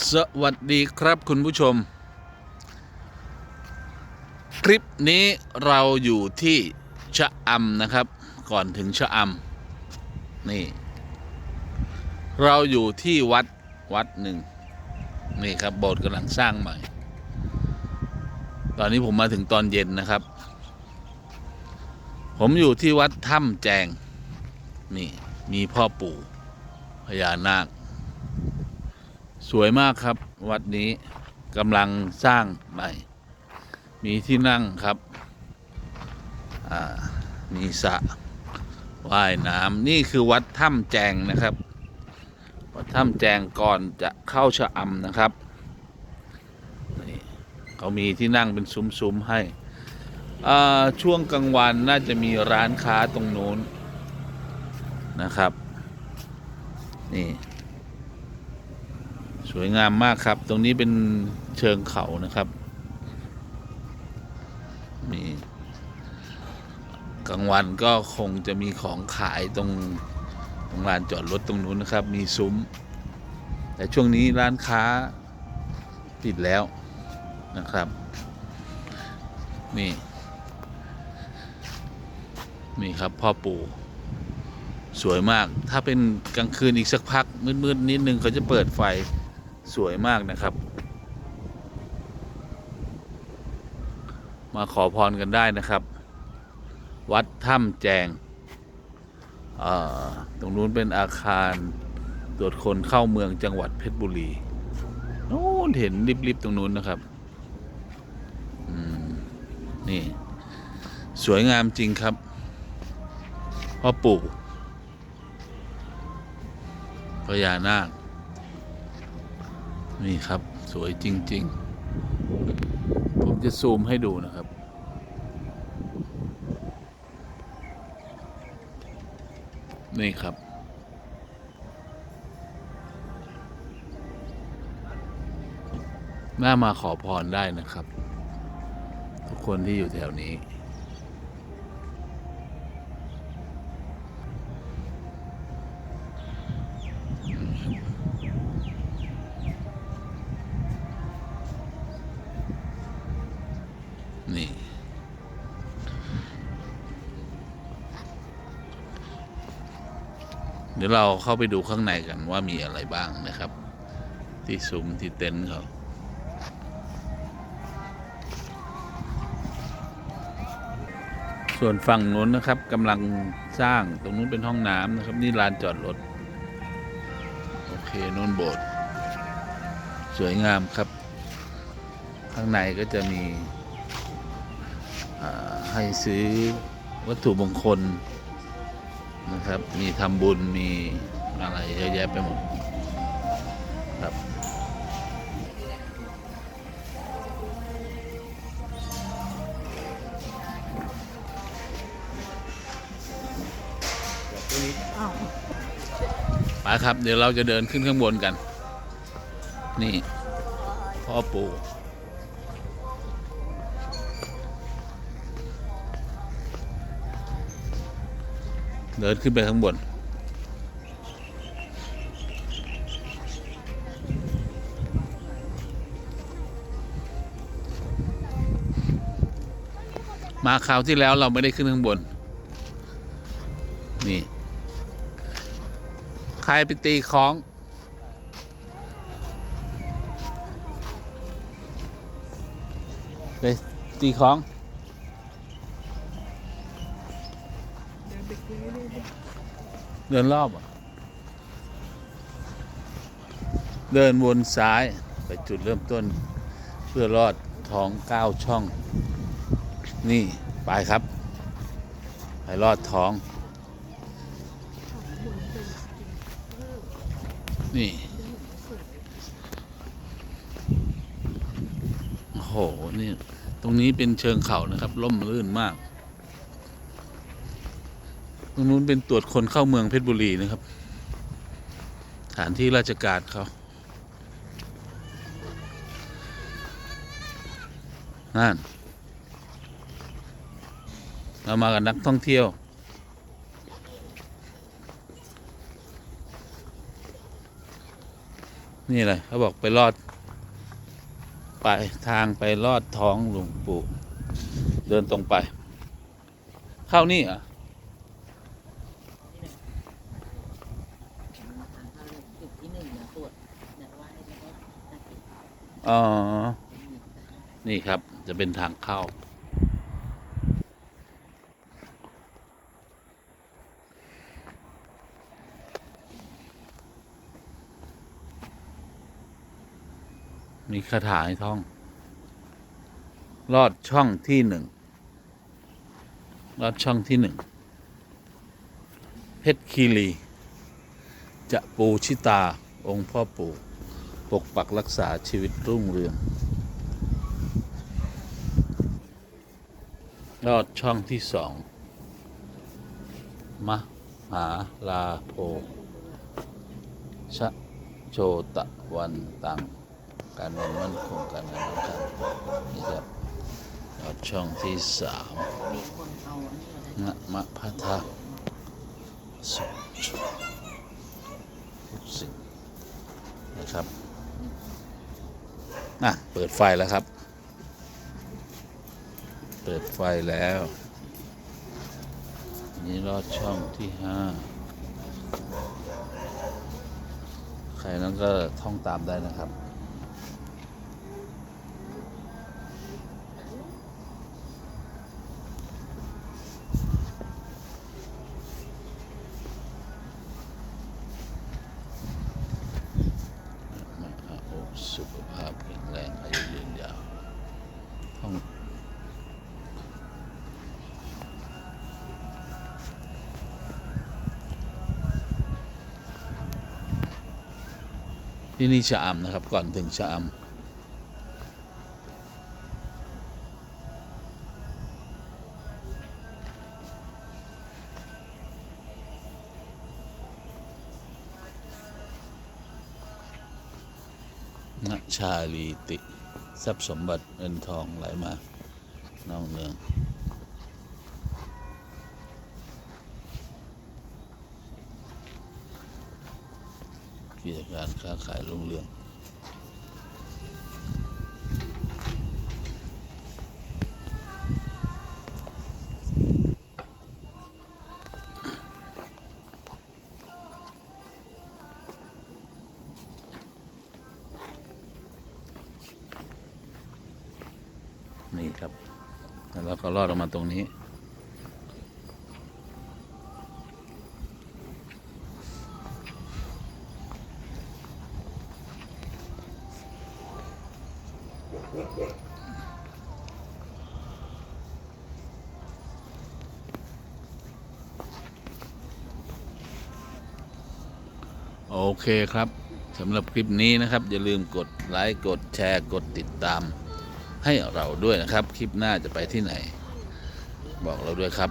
สวัสดีครับคุณผู้ชม คลิปนี้เราอยู่ที่ชะอำนะครับ ก่อนถึงชะอำนี่ เราอยู่ที่วัดวัดหนึ่งนี่ครับโบสถ์กำลังสร้างใหม่ ตอนนี้ผมมาถึงตอนเย็นนะครับ ผมอยู่ที่วัดถ้ำแจง นี่มีพ่อปู่พญานาค สวยมากครับ วัดนี้กำลังสร้างใหม่ มีที่นั่งครับ มีสระว่ายน้ำนี่คือวัดถ้ำแจงนะครับ วัดถ้ำแจงก่อนจะเข้าชะอำนะครับเขามีที่นั่งเป็นซุ้มๆให้ช่วงกลางวันน่าจะมีร้านค้าตรงนู้นนะครับ นี่ สวยงามมากครับ ตรงนี้เป็นเชิงเขานะครับ มีกลางวันก็คงจะมีของขายตรงตรงลานจอดรถตรงนู้นนะครับ มีซุ้ม แต่ช่วงนี้ร้านค้าปิดแล้วนะครับ นี่ นี่ครับพ่อปู่สวยมาก ถ้าเป็นกลางคืนอีกสักพักมืดๆนิดนึงเขาจะเปิดไฟ สวยมากนะครับ มาขอพรกันได้นะครับ วัดถ้ำแจงตรงนู้นเป็นอาคารตรวจคนเข้าเมืองจังหวัดเพชรบุรีโน้นเห็นริบๆตรงนู้นนะครับนี่ สวยงามจริงครับพ่อปู่พญานาค นี่ครับสวยจริง ๆ ผมจะซูมให้ดูนะครับ นี่ครับน่ามาขอพรได้นะครับ ทุกคนที่อยู่แถวนี้ นี่ เดี๋ยวเราเข้าไปดูข้างในกันว่ามีอะไรบ้างนะครับ ที่ซุ้มที่เต็นท์เขาส่วนฝั่งนู้นนะครับกำลังสร้างตรงนู้นเป็นห้องน้ำนะครับ นี่ลานจอดรถ โอเคนู้นโบสถ์สวยงามครับ ข้างในก็จะมี ให้ซื้อวัตถุมงคลนะครับ มีทำบุญมีอะไรเยอะแยะไปหมดครับมาครับ เดี๋ยวเราจะเดินขึ้นข้างบนกัน นี่ พ่อปู่ เดินขึ้นไปข้างบน มาคราวที่แล้วเราไม่ได้ขึ้นข้างบน นี่ ใครไปตีคลอง ไปตีคลอง เดินรอบ เดินวนซ้ายไปจุดเริ่มต้น เพื่อรอดท้องเก้าช่อง นี่ไปครับ ไปรอดท้อง นี่โอ้โหนี่ตรงนี้เป็นเชิงเขานะครับ ล่มลื่นมาก ตรงนู้นเป็นตรวจคนเข้าเมืองเพชรบุรีนะครับ ฐานที่ราชการเขานั่นเรามากับนักท่องเที่ยว นี่เลยเขาบอกไปลอด ไปทางไปลอดท้องหลวงปู่ เดินตรงไป เข้านี่เหรอะ จุดที่หนึ่งนะตรวจนะไหว้แล้วก็ตัดสิน อ๋อ นี่ครับจะเป็นทางเข้า มีคาถาให้ท่อง ลอดช่องที่หนึ่ง ลอดช่องที่หนึ่ง เพชรคีรี จะปูชิตาองค์พ่อปู่ ปกปักรักษาชีวิตรุ่งเรืองลอดช่องที่สองมหาลาโพชะโชตะวันตัง การเงินมั่นคงการเงินมั่นคงนี่ครับลอดช่องที่สามนเอาอันนี้มะมะพะทะสุขสิ่งนะครับ น่ะ เปิดไฟแล้วครับ เปิดไฟแล้ว นี่ลอดช่องที่ห้าใครนั้นก็ท่องตามได้นะครับ มหาโอสุขภาพแข็งแรงอายุยืนยาวท่อง ที่นี่ชะอำนะครับ ก่อนถึงชะอำณชาลีติ ทรัพย์สมบัติเงินทองไหลมา น้องเนือง กิจการค้าขายรุ่งเรืองนี่ครับ แล้วก็รอดออกมาตรงนี้ โอเคครับสำหรับคลิปนี้นะครับ อย่าลืมกดไลค์กดแชร์กดติดตาม ให้เราด้วยนะครับ คลิปหน้าจะไปที่ไหน บอกเราด้วยครับ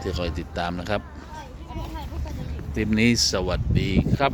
ที่คอยติดตามนะครับคลิปนี้สวัสดีครับ